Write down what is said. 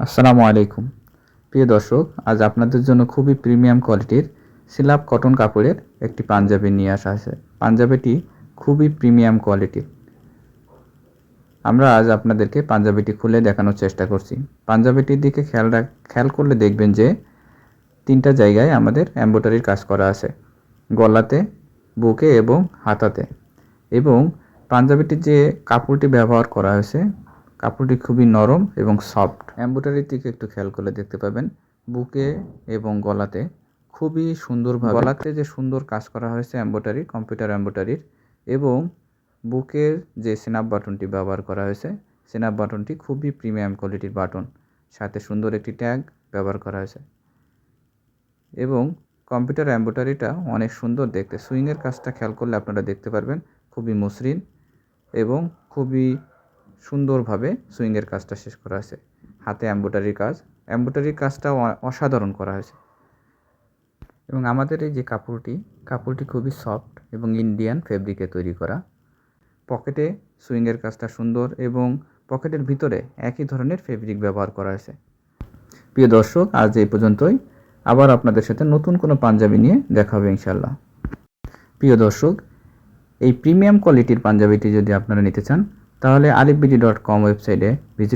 আসসালামু আলাইকুম। প্রিয় দর্শক, আজ আপনাদের জন্য খুবই প্রিমিয়াম কোয়ালিটির সিলাপ কটন কাপড়ের একটি পাঞ্জাবি নিয়ে আসা আছে। পাঞ্জাবিটি খুবই প্রিমিয়াম কোয়ালিটির। আমরা আজ আপনাদেরকে পাঞ্জাবিটি খুলে দেখানোর চেষ্টা করছি। পাঞ্জাবিটির দিকে খেয়াল রাখ খেয়াল করলে দেখবেন যে তিনটা জায়গায় আমাদের এম্ব্রয়ডারির কাজ করা আছে। গলাতে, বুকে এবং হাতাতে। এবং পাঞ্জাবিটির যে কাপড়টি ব্যবহার করা হয়েছে কাপড়টি খুবই নরম এবং সফট। এম্ব্রয়ডারির দিকে একটু খেয়াল করলে দেখতে পাবেন, বুকে এবং গলাতে খুবই সুন্দরভাবে গলাতে যে সুন্দর কাজ করা হয়েছে এম্ব্রয়ডারি কম্পিউটার এম্ব্রয়ডারির এবং বুকের যে সিনাপ বাটনটি ব্যবহার করা হয়েছে সিনাপ বাটনটি খুবই প্রিমিয়াম কোয়ালিটির বাটন সাথে সুন্দর একটি ট্যাগ ব্যবহার করা হয়েছে। এবং কম্পিউটার এম্ব্রয়ডারিটা অনেক সুন্দর দেখতে। সুইংয়ের কাজটা খেয়াল করলে আপনারা দেখতে পারবেন, খুবই মসৃণ এবং খুবই সুন্দরভাবে সুইংয়ের কাজটা শেষ করা হয়েছে। হাতে এম্ব্রয়ডারির কাজ। এম্ব্রয়ডারির কাজটাও অসাধারণ করা হয়েছে। এবং আমাদের এই যে কাপড়টি কাপড়টি খুবই সফট এবং ইন্ডিয়ান ফেব্রিকে তৈরি করা। পকেটে সুইংয়ের কাজটা সুন্দর এবং পকেটের ভিতরে একই ধরনের ফেব্রিক ব্যবহার করা হয়েছে। প্রিয় দর্শক, আজ এই পর্যন্তই। আবার আপনাদের সাথে নতুন কোনো পাঞ্জাবি নিয়ে দেখা হবে ইনশাল্লাহ প্রিয় দর্শক, এই প্রিমিয়াম কোয়ালিটির পাঞ্জাবিটি যদি আপনারা নিতে চান তাহলে আলিফবিডি ডট কম ওয়েবসাইটে ভিজিট